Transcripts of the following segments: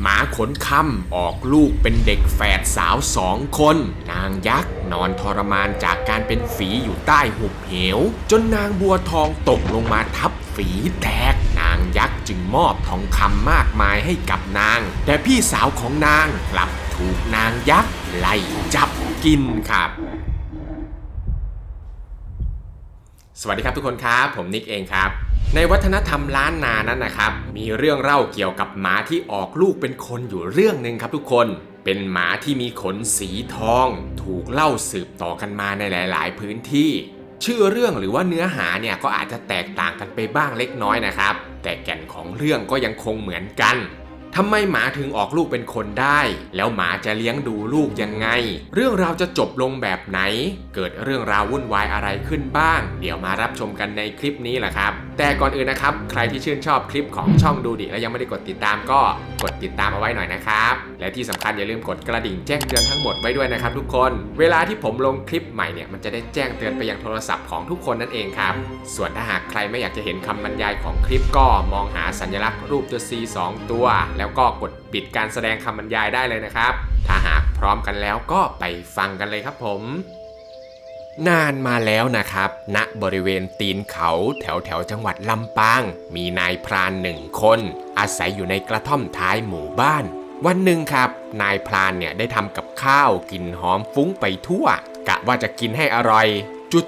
หมาขนคำออกลูกเป็นเด็กแฝดสาวสองคน นางยักษ์นอนทรมานจากการเป็นฝีอยู่ใต้หุบเหว จนนางบัวทองตกลงมาทับฝีแตกนางยักษ์จึงมอบทองคำมากมายให้กับนาง แต่พี่สาวของนางกลับถูกนางยักษ์ไล่จับกินครับสวัสดีครับทุกคนครับ ผมนิกเองครับ ในวัฒนธรรมล้านนานั้นนะครับ มีเรื่องเล่าเกี่ยวกับหมาที่ออกลูกเป็นคนอยู่เรื่องหนึ่งครับทุกคน เป็นหมาที่มีขนสีทอง ถูกเล่าสืบต่อกันมาในหลาย ๆ พื้นที่ ชื่อเรื่องหรือว่าเนื้อหาเนี่ยก็อาจจะแตกต่างกันไปบ้างเล็กน้อยนะครับ แต่แก่นของเรื่องก็ยังคงเหมือนกันทำไมหมาถึงออกลูกเป็นคนได้ แล้วหมาจะเลี้ยงดูลูกยังไง เรื่องราวจะจบลงแบบไหน เกิดเรื่องราววุ่นวายอะไรขึ้นบ้าง เดี๋ยวมารับชมกันในคลิปนี้แหละครับ แต่ก่อนอื่นนะครับ ใครที่ชื่นชอบคลิปของช่องดูดิและยังไม่ได้กดติดตามก็กดติดตามเอาไว้หน่อยนะครับ และที่สำคัญอย่าลืมกดกระดิ่งแจ้งเตือนทั้งหมดไว้ด้วยนะครับทุกคน เวลาที่ผมลงคลิปใหม่เนี่ยมันจะได้แจ้งเตือนไปยังโทรศัพท์ของทุกคนนั่นเองครับ ส่วนถ้าหากใครไม่อยากจะเห็นคำบรรยายของคลิปก็มองหาสัญลักษณ์รูปตัว C 2ตัว แล้วก็กดปิดการแสดงคำบรรยายได้เลยนะครับ ถ้าหากพร้อมกันแล้วก็ไปฟังกันเลยครับผม นานมาแล้วนะครับ ณ บริเวณตีนเขาแถวแถวจังหวัดลำปาง มีนายพรานหนึ่งคน อาศัยอยู่ในกระท่อมท้ายหมู่บ้าน วันหนึ่งครับ นายพรานเนี่ยได้ทำกับข้าวกินหอมฟุ้งไปทั่ว กะว่าจะกินให้อร่อย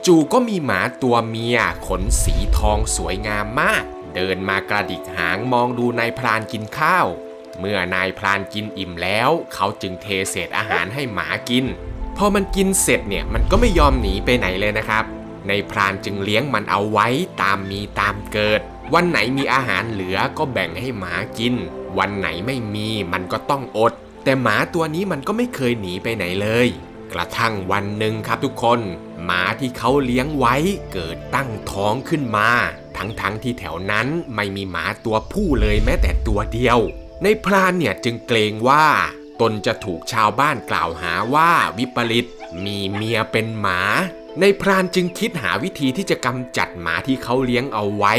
จู่ๆก็มีหมาตัวเมีย ขนสีทองสวยงามมาก เดินมากระดิกหางมองดูนายพรานกินข้าว เมื่อนายพรานกินอิ่มแล้ว เขาจึงเทเศษอาหารให้หมากิน พอมันกินเสร็จเนี่ยมันก็ไม่ยอมหนีไปไหนเลยนะครับ ในพรานจึงเลี้ยงมันเอาไว้ตามมีตามเกิด วันไหนมีอาหารเหลือก็แบ่งให้หมากิน วันไหนไม่มีมันก็ต้องอด แต่หมาตัวนี้มันก็ไม่เคยหนีไปไหนเลย กระทั่งวันหนึ่งครับทุกคน หมาที่เขาเลี้ยงไว้เกิดตั้งท้องขึ้นมา ทั้งๆทที่แถวนั้นไม่มีหมาตัวผู้เลยแม้แต่ตัวเดียว ในพรานเนี่ยจึงเกรงว่า ตนจะถูกชาวบ้านกล่าวหาว่าวิปริตมีเมียเป็นหมา ในพรานจึงคิดหาวิธีที่จะกำจัดหมาที่เขาเลี้ยงเอาไว้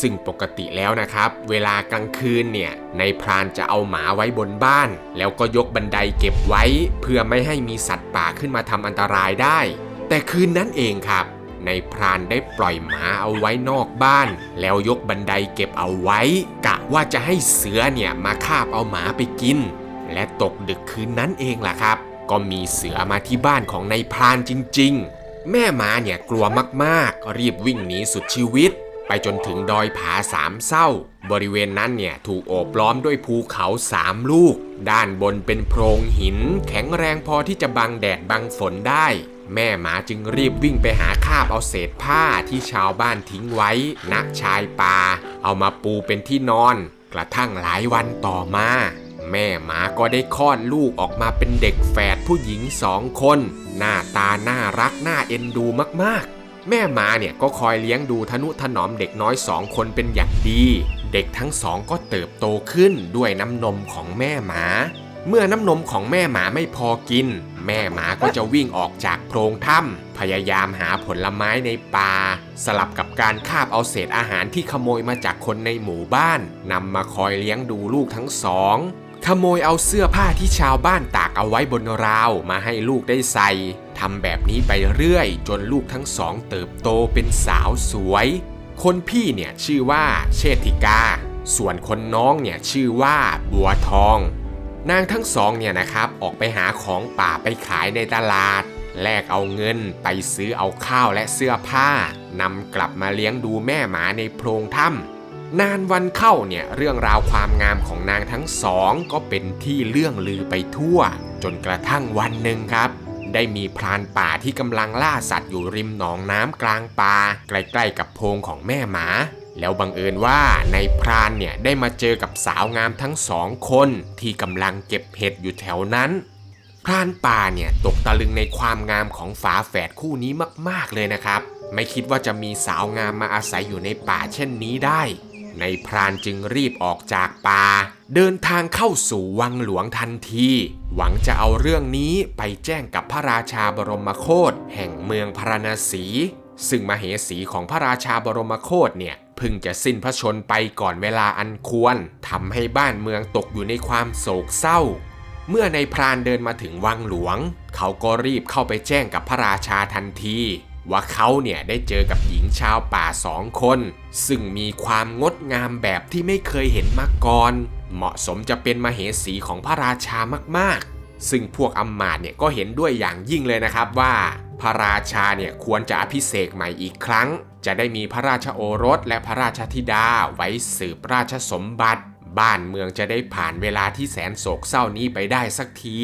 ซึ่งปกติแล้วนะครับ เวลากลางคืนเนี่ยในพรานจะเอาหมาไว้บนบ้าน แล้วก็ยกบันไดเก็บไว้ เพื่อไม่ให้มีสัตว์ป่าขึ้นมาทำอันตรายได้ แต่คืนนั้นเองครับในพรานได้ปล่อยหมาเอาไว้นอกบ้าน แล้วยกบันไดเก็บเอาไว้ กะว่าจะให้เสือเนี่ยมาคาบเอาหมาไปกิน และตกดึกคืนนั้นเองล่ะครับ ก็มีเสือมาที่บ้านของนายพรานจริง ๆ แม่หมาเนี่ยกลัวมากๆรีบวิ่งหนีสุดชีวิต ไปจนถึงดอยผาสามเศร้า บริเวณนั้นเนี่ยถูกโอบล้อมด้วยภูเขาสามลูก ด้านบนเป็นโพรงหิน แข็งแรงพอที่จะบังแดดบังฝนได้ แม่หมาจึงรีบวิ่งไปหาคาบเอาเศษผ้าที่ชาวบ้านทิ้งไว้ณชายป่าเอามาปูเป็นที่นอน กระทั่งหลายวันต่อมา แม่หมาก็ได้คลอดลูกออกมาเป็นเด็กแฝดผู้หญิงสองคน หน้าตาน่ารักน่าเอ็นดูมากๆ แม่หมาเนี่ยก็คอยเลี้ยงดูทนุถนอมเด็กน้อยสองคนเป็นอย่างดี เด็กทั้งสองก็เติบโตขึ้นด้วยน้ำนมของแม่หมาเมื่อน้ำนมของแม่หมาไม่พอกิน แม่หมาก็จะวิ่งออกจากโพรงถ้ำพยายามหาผลไม้ในป่า สลับกับการคาบเอาเศษอาหารที่ขโมยมาจากคนในหมู่บ้านนำมาคอยเลี้ยงดูลูกทั้งสอง ขโมยเอาเสื้อผ้าที่ชาวบ้านตากเอาไว้บนราวมาให้ลูกได้ใส่ทำแบบนี้ไปเรื่อย จนลูกทั้งสองเติบโตเป็นสาวสวย คนพี่เนี่ยชื่อว่าเชษฐิกา ส่วนคนน้องเนี่ยชื่อว่าบัวทอง นางทั้งสองเนี่ยนะครับออกไปหาของป่าไปขายในตลาด แลกเอาเงินไปซื้อเอาข้าวและเสื้อผ้านำกลับมาเลี้ยงดูแม่หมาในโพรงถ้ำ นานวันเข้าเนี่ยเรื่องราวความงามของนางทั้งสองก็เป็นที่เลื่องลือไปทั่ว จนกระทั่งวันหนึ่งครับ ได้มีพรานป่าที่กำลังล่าสัตว์อยู่ริมหนองน้ำกลางป่าใกล้ๆกับโพรงของแม่หมา แล้วบังเอิญว่าในพรานเนี่ยได้มาเจอกับสาวงามทั้งสองคนที่กำลังเก็บเห็ดอยู่แถวนั้นพรานป่าเนี่ยตกตะลึงในความงามของฝาแฝดคู่นี้มากๆเลยนะครับ ไม่คิดว่าจะมีสาวงามมาอาศัยอยู่ในป่าเช่นนี้ได้ ในพรานจึงรีบออกจากป่า เดินทางเข้าสู่วังหลวงทันที หวังจะเอาเรื่องนี้ไปแจ้งกับพระราชาบรมโคตแห่งเมืองพาราณสี ซึ่งมเหสีของพระราชาบรมโคตเนี่ยเพิ่งจะสิ้นพระชนไปก่อนเวลาอันควรทำให้บ้านเมืองตกอยู่ในความโศกเศร้า เมื่อในพรานเดินมาถึงวังหลวง เขาก็รีบเข้าไปแจ้งกับพระราชาทันที ว่าเขาเนี่ยได้เจอกับหญิง ชาวป่าสองคน ซึ่งมีความงดงามแบบที่ไม่เคยเห็นมาก่อน เหมาะสมจะเป็นมเหสีของพระราชามากๆ ซึ่งพวกอำมาตย์เนี่ยก็เห็นด้วยอย่างยิ่งเลยนะครับว่า พระราชาเนี่ยควรจะอภิเษกใหม่อีกครั้ง จะได้มีพระราชโอรสและพระราชธิดาไว้สืบราชสมบัติ บ้านเมืองจะได้ผ่านเวลาที่แสนโศกเศร้านี้ไปได้สักที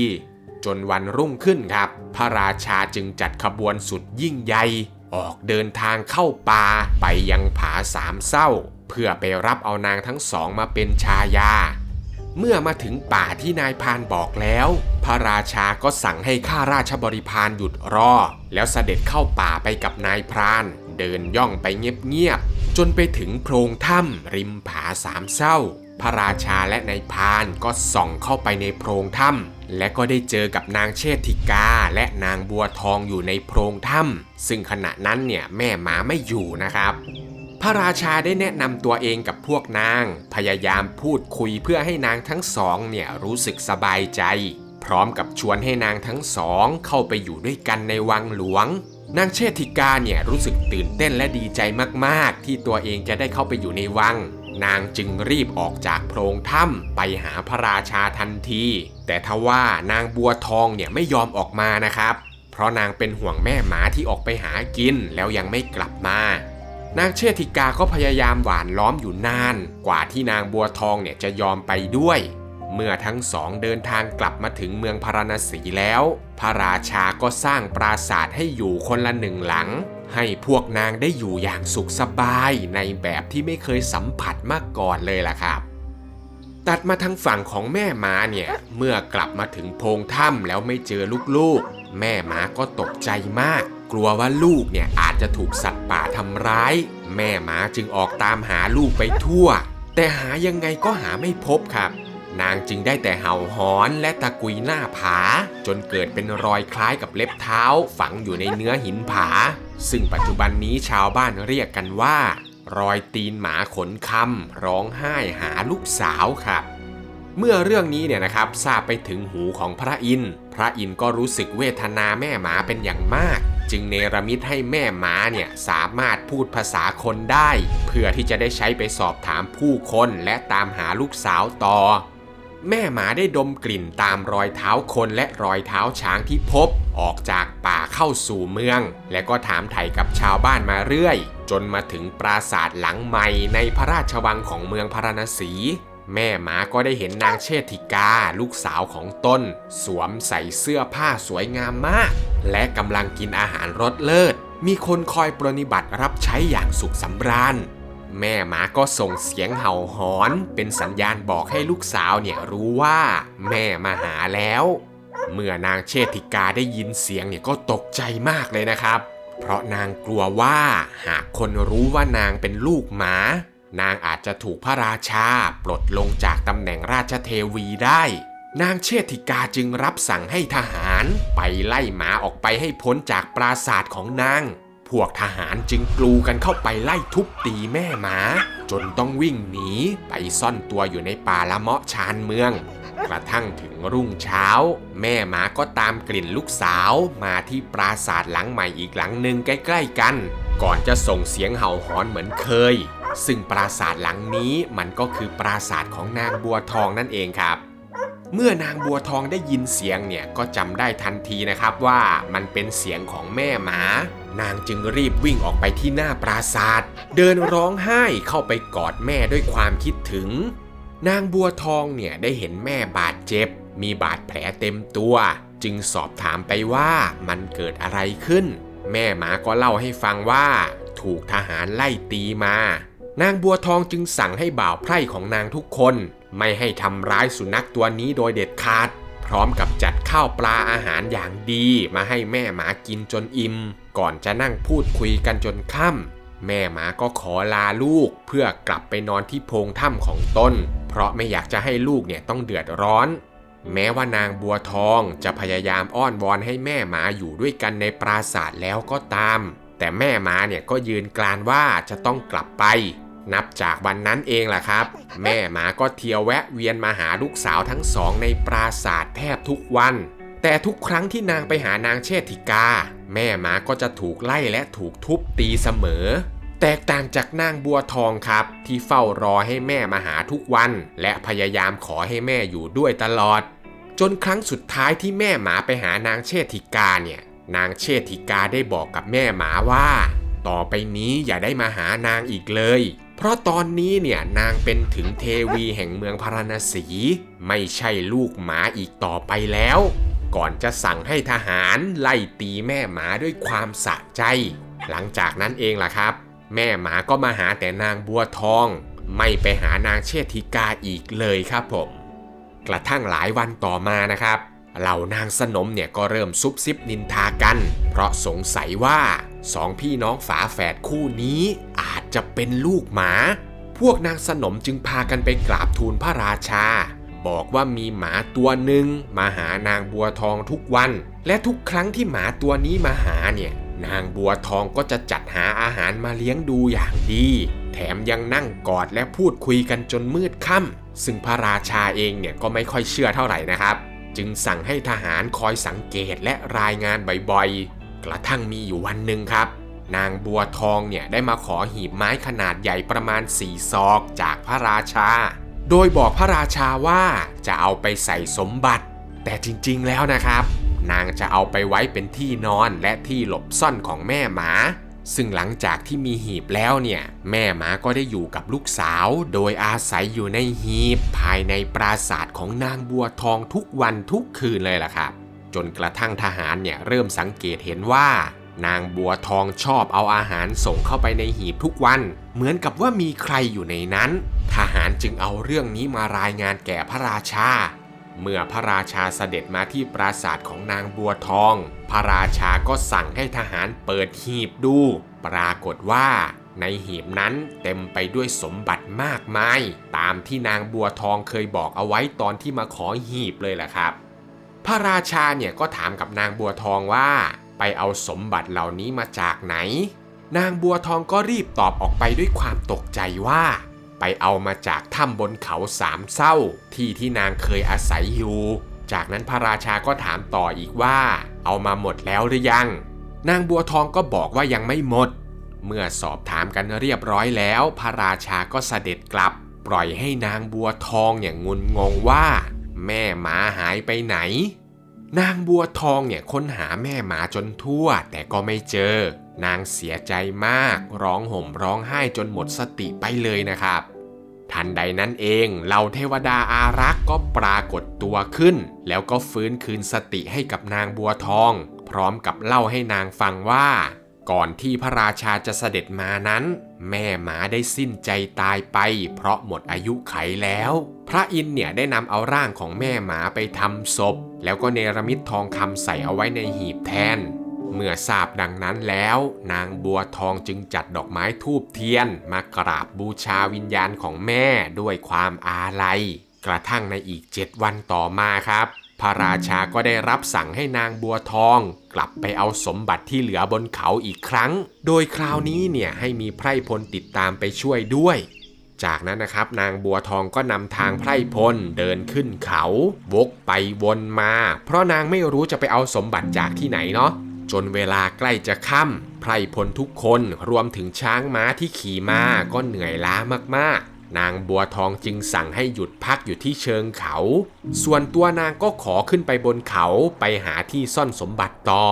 จนวันรุ่งขึ้นครับ พระราชาจึงจัดขบวนสุดยิ่งใหญ่ ออกเดินทางเข้าป่าไปยังผาสามเศร้า เพื่อไปรับเอานางทั้งสองมาเป็นชายา เมื่อมาถึงป่าที่นายพรานบอกแล้ว พระราชาก็สั่งให้ข้าราชบริพารหยุดรอ แล้วเสด็จเข้าป่าไปกับนายพราน เดินย่องไปเงียบๆจนไปถึงโพรงถ้ำริมผาสามเศร้า พระราชาและนายพานก็ส่องเข้าไปในโพรงถ้ำและก็ได้เจอกับนางเชษฐิกาและนางบัวทองอยู่ในโพรงถ้ำซึ่งขณะนั้นเนี่ยแม่หมาไม่อยู่นะครับพระราชาได้แนะนำตัวเองกับพวกนาง พยายามพูดคุยเพื่อให้นางทั้งสองเนี่ยรู้สึกสบายใจ พร้อมกับชวนให้นางทั้งสองเข้าไปอยู่ด้วยกันในวังหลวง นางเชษฐิกาเนี่ยรู้สึกตื่นเต้นและดีใจมากๆ ที่ตัวเองจะได้เข้าไปอยู่ในวัง นางจึงรีบออกจากโพรงถ้ำไปหาพระราชาทันที แต่ทว่านางบัวทองเนี่ยไม่ยอมออกมานะครับ เพราะนางเป็นห่วงแม่หมาที่ออกไปหากินแล้วยังไม่กลับมานางเชษฐิกาก็พยายามหวานล้อมอยู่นาน กว่าที่นางบัวทองเนี่ยจะยอมไปด้วย เมื่อทั้งสองเดินทางกลับมาถึงเมืองพาราณสีแล้ว พระราชาก็สร้างปราสาทให้อยู่คนละหนึ่งหลัง ให้พวกนางได้อยู่อย่างสุขสบายในแบบที่ไม่เคยสัมผัสมาก่อนเลยล่ะครับ ตัดมาทางฝั่งของแม่หมาเนี่ย เมื่อกลับมาถึงโพงถ้ำแล้วไม่เจอลูกๆ แม่หมาก็ตกใจมาก กลัวว่าลูกเนี่ยอาจจะถูกสัตว์ป่าทำร้าย แม่หมาจึงออกตามหาลูกไปทั่ว แต่หายังไงก็หาไม่พบครับนางจึงได้แต่เห่าหอนและตะกุยหน้าผา จนเกิดเป็นรอยคล้ายกับเล็บเท้า ฝังอยู่ในเนื้อหินผา ซึ่งปัจจุบันนี้ชาวบ้านเรียกกันว่า รอยตีนหมาขนคำร้องไห้หาลูกสาวครับเมื่อเรื่องนี้เนี่ยนะครับทราบไปถึงหูของพระอินทร์พระอินทร์ก็รู้สึกเวทนาแม่หมาเป็นอย่างมาก จึงเนรมิตให้แม่หมาเนี่ยสามารถพูดภาษาคนได้ เพื่อที่จะได้ใช้ไปสอบถามผู้คนและตามหาลูกสาวต่อ แม่หมาได้ดมกลิ่นตามรอยเท้าคนและรอยเท้าช้างที่พบ ออกจากป่าเข้าสู่เมือง และก็ถามไถ่กับชาวบ้านมาเรื่อย จนมาถึงปราสาทหลังใหม่ในพระราชวังของเมืองพาราณสี แม่หมาก็ได้เห็นนางเชษฐิกาลูกสาวของตนสวมใส่เสื้อผ้าสวยงามมาก และกำลังกินอาหารรสเลิศ มีคนคอยปรนนิบัติรับใช้อย่างสุขสำราญแม่หมาก็ส่งเสียงเห่าหอน เป็นสัญญาณบอกให้ลูกสาวเนี่ยรู้ว่า แม่มาหาแล้ว เมื่อนางเชษฐิกาได้ยินเสียงเนี่ยก็ตกใจมากเลยนะครับ เพราะนางกลัวว่าหากคนรู้ว่านางเป็นลูกหมา นางอาจจะถูกพระราชาปลดลงจากตำแหน่งราชเทวีได้ นางเชษฐิกาจึงรับสั่งให้ทหารไปไล่หมาออกไปให้พ้นจากปราสาทของนาง พวกทหารจึงกลูกันเข้าไปไล่ทุบตีแม่หมา จนต้องวิ่งหนีไปซ่อนตัวอยู่ในป่าละเมาะชานเมือง กระทั่งถึงรุ่งเช้า แม่หมาก็ตามกลิ่นลูกสาวมาที่ปราสาทหลังใหม่อีกหลังหนึ่งใกล้ ๆ กัน ก่อนจะส่งเสียงเห่าหอนเหมือนเคย ซึ่งปราสาทหลังนี้มันก็คือปราสาทของนางบัวทองนั่นเองครับเมื่อนางบัวทองได้ยินเสียงเนี่ยก็จำได้ทันทีนะครับว่ามันเป็นเสียงของแม่หมา นางจึงรีบวิ่งออกไปที่หน้าปราสาทเดินร้องไห้เข้าไปกอดแม่ด้วยความคิดถึง นางบัวทองเนี่ยได้เห็นแม่บาดเจ็บ มีบาดแผลเต็มตัว จึงสอบถามไปว่ามันเกิดอะไรขึ้น แม่หมาก็เล่าให้ฟังว่า ถูกทหารไล่ตีมา นางบัวทองจึงสั่งให้บ่าวไพร่ของนางทุกคน ไม่ให้ทำร้ายสุนัขตัวนี้โดยเด็ดขาด พร้อมกับจัดข้าวปลาอาหารอย่างดีมาให้แม่หมากินจนอิ่ม ก่อนจะนั่งพูดคุยกันจนค่ำแม่หมาก็ขอลาลูกเพื่อกลับไปนอนที่โพงถ้ำของตน เพราะไม่อยากจะให้ลูกเนี่ยต้องเดือดร้อน แม้ว่านางบัวทองจะพยายามอ้อนวอนให้แม่หมาอยู่ด้วยกันในปราสาทแล้วก็ตาม แต่แม่หมาเนี่ยก็ยืนกรานว่าจะต้องกลับไป นับจากวันนั้นเองล่ะครับ แม่หมาก็เที่ยวแวะเวียนมาหาลูกสาวทั้งสองในปราศาสตร์แทบทุกวันแต่ทุกครั้งที่นางไปหานางเชษฐิกา แม่หมาก็จะถูกไล่และถูกทุบตีเสมอ แตกต่างจากนางบัวทองครับ ที่เฝ้ารอให้แม่มาหาทุกวัน และพยายามขอให้แม่อยู่ด้วยตลอด จนครั้งสุดท้ายที่แม่หมาไปหานางเชษฐิกาเนี่ย นางเชษฐิกาได้บอกกับแม่หมาว่า ต่อไปนี้อย่าได้มาหานางอีกเลย เพราะตอนนี้เนี่ยนางเป็นถึงเทวีแห่งเมืองพาราณสี ไม่ใช่ลูกหมาอีกต่อไปแล้ว ก่อนจะสั่งให้ทหารไล่ตีแม่หมาด้วยความสะใจ หลังจากนั้นเองล่ะครับ แม่หมาก็มาหาแต่นางบัวทอง ไม่ไปหานางเชษฐิกาอีกเลยครับผม กระทั่งหลายวันต่อมานะครับ เหล่านางสนมเนี่ยก็เริ่มซุบซิบนินทากัน เพราะสงสัยว่าสองพี่น้องฝาแฝดคู่นี้อาจจะเป็นลูกหมา พวกนางสนมจึงพากันไปกราบทูลพระราชา บอกว่ามีหมาตัวหนึ่งมาหานางบัวทองทุกวัน และทุกครั้งที่หมาตัวนี้มาหาเนี่ย นางบัวทองก็จะจัดหาอาหารมาเลี้ยงดูอย่างดี แถมยังนั่งกอดและพูดคุยกันจนมืดค่ำซึ่งพระราชาเองเนี่ยก็ไม่ค่อยเชื่อเท่าไหร่นะครับ จึงสั่งให้ทหารคอยสังเกตและรายงานบ่อยๆ กระทั่งมีอยู่วันหนึ่งครับ นางบัวทองเนี่ยได้มาขอหีบไม้ขนาดใหญ่ประมาณสี่ศอกจากพระราชา โดยบอกพระราชาว่าจะเอาไปใส่สมบัติ แต่จริงๆแล้วนะครับ นางจะเอาไปไว้เป็นที่นอนและที่หลบซ่อนของแม่หมา ซึ่งหลังจากที่มีหีบแล้วเนี่ย แม่หมาก็ได้อยู่กับลูกสาว โดยอาศัยอยู่ในหีบ ภายในปราสาทของนางบัวทองทุกวันทุกคืนเลยล่ะครับ จนกระทั่งทหารเนี่ยเริ่มสังเกตเห็นว่า นางบัวทองชอบเอาอาหารส่งเข้าไปในหีบทุกวัน เหมือนกับว่ามีใครอยู่ในนั้น ทหารจึงเอาเรื่องนี้มารายงานแก่พระราชา เมื่อพระราชาเสด็จมาที่ปราสาทของนางบัวทอง พระราชาก็สั่งให้ทหารเปิดหีบดู ปรากฏว่าในหีบนั้นเต็มไปด้วยสมบัติมากมาย ตามที่นางบัวทองเคยบอกเอาไว้ตอนที่มาขอหีบเลยแหละครับ พระราชาเนี่ยก็ถามกับนางบัวทองว่า ไปเอาสมบัติเหล่านี้มาจากไหน นางบัวทองก็รีบตอบออกไปด้วยความตกใจว่า ไปเอามาจากถ้ำบนเขาสามเศร้า ที่ที่นางเคยอาศัยอยู่ จากนั้นพระราชาก็ถามต่ออีกว่า เอามาหมดแล้วหรือยัง นางบัวทองก็บอกว่ายังไม่หมด เมื่อสอบถามกันเรียบร้อยแล้ว พระราชาก็เสด็จกลับ ปล่อยให้นางบัวทองอย่างงุนงงว่า แม่หมาหายไปไหน นางบัวทองเนี่ยค้นหาแม่หมาจนทั่ว แต่ก็ไม่เจอนางเสียใจมาก ร้องห่มร้องไห้จนหมดสติไปเลยนะครับ ทันใดนั้นเองเหล่าเทวดาอารักษ์ก็ปรากฏตัวขึ้น แล้วก็ฟื้นคืนสติให้กับนางบัวทอง พร้อมกับเล่าให้นางฟังว่า ก่อนที่พระราชาจะเสด็จมานั้น แม่หมาได้สิ้นใจตายไป เพราะหมดอายุไขแล้ว พระอินเนี่ยได้นำเอาร่างของแม่หมาไปทำศพ แล้วก็เนรมิตทองคำใส่เอาไว้ในหีบแทน เมื่อทราบดังนั้นแล้ว นางบัวทองจึงจัดดอกไม้ทูบเทียน มากราบบูชาวิญญาณของแม่ด้วยความอาลัย กระทั่งในอีกเจ็ดวันต่อมาครับ พระราชาก็ได้รับสั่งให้นางบัวทอง กลับไปเอาสมบัติที่เหลือบนเขาอีกครั้ง โดยคราวนี้เนี่ยให้มีไพร่พลติดตามไปช่วยด้วยจากนั้นนะครับนางบัวทองก็นำทางไพร่พลเดินขึ้นเขา วกไปวนมา เพราะนางไม่รู้จะไปเอาสมบัติจากที่ไหนเนาะ จนเวลาใกล้จะค่ำไพร่พลทุกคนรวมถึงช้างม้าที่ขี่มาก็เหนื่อยล้ามากๆ นางบัวทองจึงสั่งให้หยุดพักอยู่ที่เชิงเขา ส่วนตัวนางก็ขอขึ้นไปบนเขาไปหาที่ซ่อนสมบัติต่อ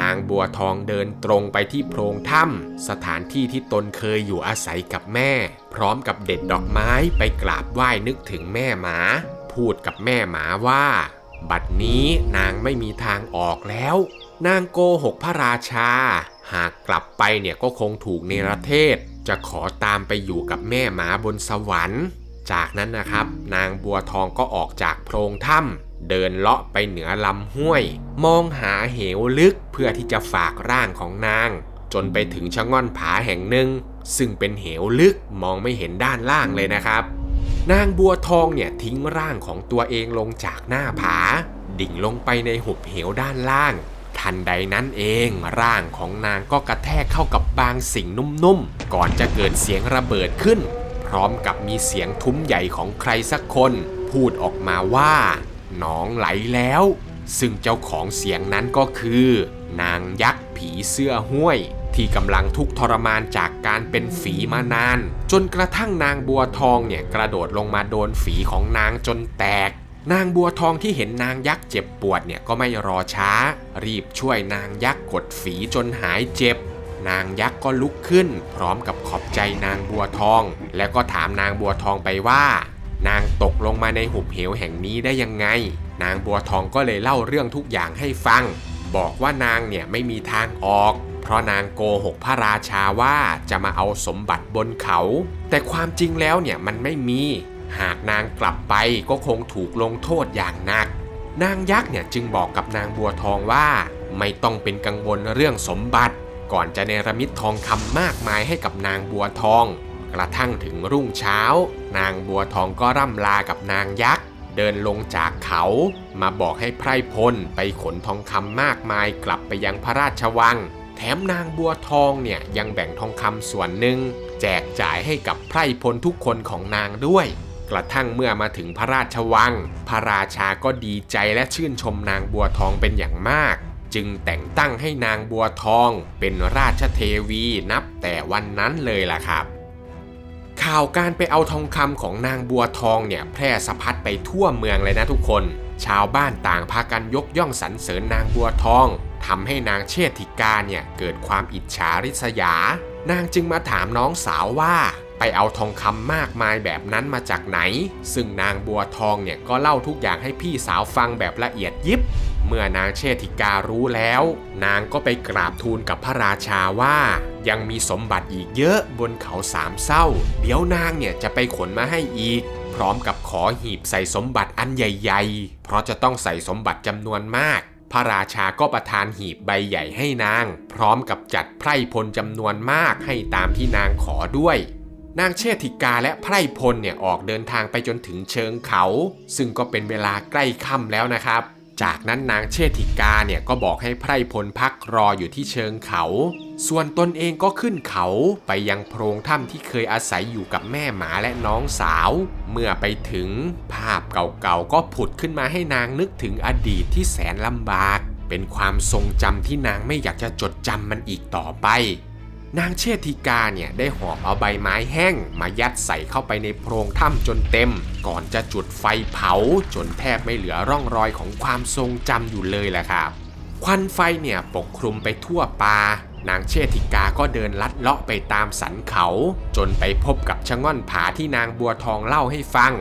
นางบัวทองเดินตรงไปที่โพรงถ้ำสถานที่ที่ตนเคยอยู่อาศัยกับแม่ พร้อมกับเด็ดดอกไม้ไปกราบไหว้นึกถึงแม่หมา พูดกับแม่หมาว่า บัดนี้นางไม่มีทางออกแล้ว นางโกหกพระราชา หากกลับไปเนี่ยก็คงถูกเนรเทศ จะขอตามไปอยู่กับแม่หมาบนสวรรค์ จากนั้นนะครับ นางบัวทองก็ออกจากโพรงถ้ำเดินเลาะไปเหนือลำห้วย มองหาเหวลึกเพื่อที่จะฝากร่างของนาง จนไปถึงชะง่อนผาแห่งหนึ่ง ซึ่งเป็นเหวลึกมองไม่เห็นด้านล่างเลยนะครับ นางบัวทองเนี่ยทิ้งร่างของตัวเองลงจากหน้าผา ดิ่งลงไปในหุบเหวด้านล่าง ทันใดนั้นเอง ร่างของนางก็กระแทกเข้ากับบางสิ่งนุ่มๆ ก่อนจะเกิดเสียงระเบิดขึ้น พร้อมกับมีเสียงทุ้มใหญ่ของใครสักคน พูดออกมาว่าหนองไหลแล้ว ซึ่งเจ้าของเสียงนั้นก็คือ นางยักษ์ผีเสื้อห้วย ที่กำลังทุกข์ทรมานจากการเป็นฝีมานาน จนกระทั่งนางบัวทองเนี่ยกระโดดลงมาโดนฝีของนางจนแตก นางบัวทองที่เห็นนางยักษ์เจ็บปวดเนี่ยก็ไม่รอช้า รีบช่วยนางยักษ์กดฝีจนหายเจ็บ นางยักษ์ก็ลุกขึ้น พร้อมกับขอบใจนางบัวทอง แล้วก็ถามนางบัวทองไปว่า นางตกลงมาในหุบเหวแห่งนี้ได้ยังไง นางบัวทองก็เลยเล่าเรื่องทุกอย่างให้ฟัง บอกว่านางเนี่ยไม่มีทางออกเพราะนางโกหกพระราชาว่าจะมาเอาสมบัติบนเขา แต่ความจริงแล้วเนี่ยมันไม่มี หากนางกลับไปก็คงถูกลงโทษอย่างหนัก นางยักษ์เนี่ยจึงบอกกับนางบัวทองว่า ไม่ต้องเป็นกังวลเรื่องสมบัติ ก่อนจะเนรมิตทองคำมากมายให้กับนางบัวทอง กระทั่งถึงรุ่งเช้า นางบัวทองก็ร่ำลากับนางยักษ์เดินลงจากเขามาบอกให้ไพร่พลไปขนทองคำมากมายกลับไปยังพระราชวัง แถมนางบัวทองเนี่ยยังแบ่งทองคำส่วนหนึ่ง แจกจ่ายให้กับไพร่พลทุกคนของนางด้วย กระทั่งเมื่อมาถึงพระราชวัง พระราชาก็ดีใจและชื่นชมนางบัวทองเป็นอย่างมาก จึงแต่งตั้งให้นางบัวทองเป็นราชเทวีนับแต่วันนั้นเลยล่ะครับข่าวการไปเอาทองคำของนางบัวทองเนี่ยแพร่สะพัดไปทั่วเมืองเลยนะทุกคน ชาวบ้านต่างพากันยกย่องสรรเสริญนางบัวทองทำให้นางเชษฐิกาเนี่ยเกิดความอิจฉาริษยา นางจึงมาถามน้องสาวว่า เอาทองคำมากมายแบบนั้นมาจากไหน ซึ่งนางบัวทองเนี่ยก็เล่าทุกอย่างให้พี่สาวฟังแบบละเอียดยิบ เมื่อนางเชษฐิการู้แล้ว นางก็ไปกราบทูลกับพระราชาว่า ยังมีสมบัติอีกเยอะบนเขาสามเศร้า เดี๋ยวนางเนี่ยจะไปขนมาให้อีกพร้อมกับขอหีบใส่สมบัติอันใหญ่ๆ เพราะจะต้องใส่สมบัติจำนวนมาก พระราชาก็ประทานหีบใบใหญ่ให้นาง พร้อมกับจัดไพร่พลจำนวนมากให้ตามที่นางขอด้วย นางเชษฐิกาและไพรพลเนี่ยออกเดินทางไปจนถึงเชิงเขา ซึ่งก็เป็นเวลาใกล้ค่ำแล้วนะครับ จากนั้นนางเชษฐิกาเนี่ยก็บอกให้ไพรพลพักรออยู่ที่เชิงเขา ส่วนตนเองก็ขึ้นเขาไปยังโพรงถ้ำที่เคยอาศัยอยู่กับแม่หมาและน้องสาว เมื่อไปถึงภาพเก่าๆก็ผุดขึ้นมาให้นางนึกถึงอดีตที่แสนลำบาก เป็นความทรงจำที่นางไม่อยากจะจดจำมันอีกต่อไป นางเชษฐิกาเนี่ยได้หอบเอาใบไม้แห้ง มายัดใส่เข้าไปในโพรงถ้ำจนเต็ม ก่อนจะจุดไฟเผา จนแทบไม่เหลือร่องรอยของความทรงจำอยู่เลยแหละครับ ควันไฟเนี่ยปกคลุมไปทั่วป่านางเชษฐิกาก็เดินลัดเลาะไปตามสันเขา จนไปพบกับชะง่อนผาที่นางบัวทองเล่าให้ฟัง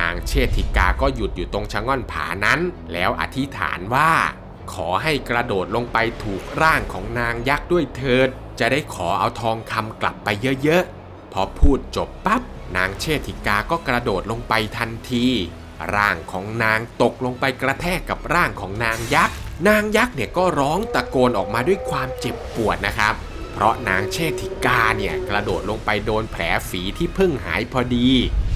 นางเชษฐิกาก็หยุดอยู่ตรงชะง่อนผานั้น แล้วอธิษฐานว่า ขอให้กระโดดลงไปถูกร่างของนางยักษ์ด้วยเถิดจะได้ขอเอาทองคำกลับไปเยอะๆ พอพูดจบปั๊บนางเชษฐิกาก็กระโดดลงไปทันที ร่างของนางตกลงไปกระแทกกับร่างของนางยักษ์ นางยักษ์เนี่ยก็ร้องตะโกนออกมาด้วยความเจ็บปวดนะครับ เพราะนางเชษฐิกาเนี่ยกระโดดลงไปโดนแผลฝีที่เพิ่งหายพอดี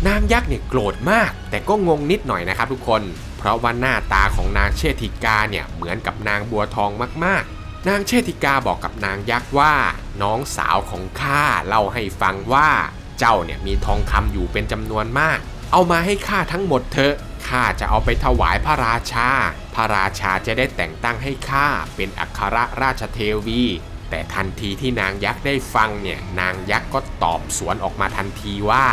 นางยักษ์เนี่ยโกรธมาก แต่ก็งงนิดหน่อยนะครับทุกคน เพราะว่าหน้าตาของนางเชษฐิกาเนี่ยเหมือนกับนางบัวทองมากๆ นางเชษฐิกาบอกกับนางยักษ์ว่า น้องสาวของข้าเล่าให้ฟังว่า เจ้าเนี่ยมีทองคำอยู่เป็นจำนวนมาก เอามาให้ข้าทั้งหมดเถอะข้าจะเอาไปถวายพระราชา พระราชาจะได้แต่งตั้งให้ข้าเป็นอัครราชเทวี แต่ทันทีที่นางยักษ์ได้ฟังเนี่ย นางยักษ์ก็ตอบสวนออกมาทันทีว่า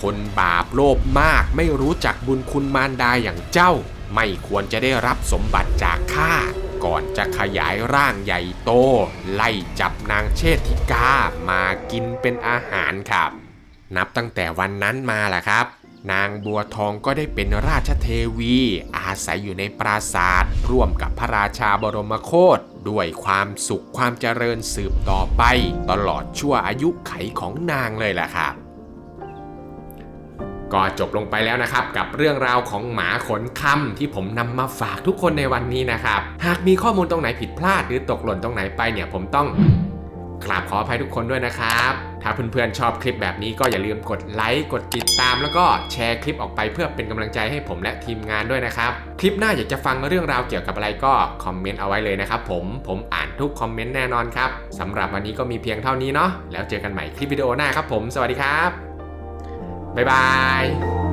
คนบาปโลภมากไม่รู้จักบุญคุณมารดาอย่างเจ้า ไม่ควรจะได้รับสมบัติจากข้า ก่อนจะขยายร่างใหญ่โต ไล่จับนางเชษฐิกามากินเป็นอาหารครับ นับตั้งแต่วันนั้นมาแหละครับ นางบัวทองก็ได้เป็นราชเทวี อาศัยอยู่ในปราสาทร่วมกับพระราชาบรมโคตด้วยความสุขความเจริญสืบต่อไป ตลอดชั่วอายุไขของนางเลยแหละครับ ก็จบลงไปแล้วนะครับ กับเรื่องราวของหมาขนคำที่ผมนำมาฝากทุกคนในวันนี้นะครับ หากมีข้อมูลตรงไหนผิดพลาดหรือตกหล่นตรงไหนไปเนี่ยผมต้องกราบขออภัยทุกคนด้วยนะครับ ถ้าเพื่อนๆชอบคลิปแบบนี้ก็อย่าลืมกดไลค์ กดติดตาม แล้วก็แชร์คลิปออกไปเพื่อเป็นกำลังใจให้ผมและทีมงานด้วยนะครับ คลิปหน้าอยากจะฟังเรื่องราวเกี่ยวกับอะไรก็คอมเมนต์เอาไว้เลยนะครับผม ผมอ่านทุกคอมเมนต์แน่นอนครับสำหรับวันนี้ก็มีเพียงเท่านี้เนาะ แล้วเจอกันใหม่คลิปวิดีโอหน้าครับผม สวัสดีครับ บ๊ายบาย